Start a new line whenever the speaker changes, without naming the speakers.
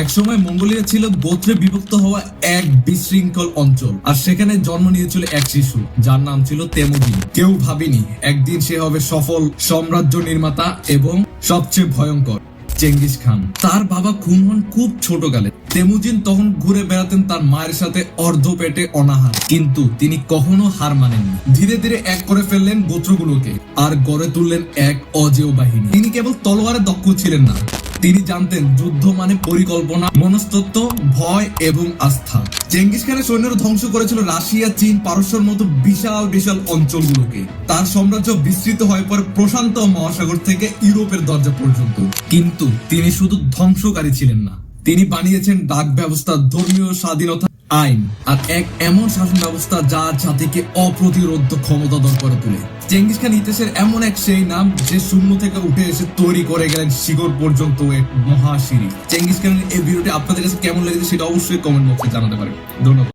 একসময় মঙ্গোলিয়া ছিল গোত্রে বিভক্ত হওয়া এক বিশৃঙ্খল অঞ্চল, আর সেখানে জন্ম নিয়েছিল এক শিশু, যার নাম ছিল তেমুদিন। কেউ ভাবেনি একদিন সে হবে সফল সাম্রাজ্য নির্মাতা এবং সবচেয়ে ভয়ঙ্কর চেঙ্গিস খান। তার বাবা খুন হন খুব ছোটকালে। তেমুজিন তখন ঘুরে বেড়াতেন তার মায়ের সাথে অর্ধ পেটে অনাহার, কিন্তু তিনি কখনো হার মানেননি। ধীরে ধীরে এক করে ফেললেন গোত্রগুলোকে, আর গড়ে তুললেন এক অজেয় বাহিনী। তিনি কেবল তলোয়ারে দক্ষ ছিলেন না তিনি জানতেন যুদ্ধ মানে পরিকল্পনা, মনস্তত্ব, ভয় এবং আস্থা। চেঙ্গিস খানের সৈন্যরা ধ্বংস করেছিল রাশিয়া, চীন, পারস্যর মতো বিশাল বিশাল অঞ্চলগুলোকে। তার সাম্রাজ্য বিস্তৃত হয়ে পড়ে প্রশান্ত মহাসাগর থেকে ইউরোপের দরজা পর্যন্ত। কিন্তু তিনি শুধু ধ্বংসকারী ছিলেন না, তিনি বানিয়েছেন ডাক ব্যবস্থা, ধর্মীয় স্বাধীনতা আইন, আর এক এমন শাসন ব্যবস্থা যা জাতিকে অপ্রতিরোধ ক্ষমতাধর করে তোলে। চেঙ্গিস খান ইতিহাসের এমন এক সেই নাম যে শূন্য থেকে উঠে এসে তৈরি করে গেলেন শিকড় পর্যন্ত এক মহাশিরি চেঙ্গিস খানের এই ভিডিওটি আপনাদের কাছে কেমন লেগেছে সেটা অবশ্যই কমেন্ট বক্সে জানাতে পারেন। ধন্যবাদ।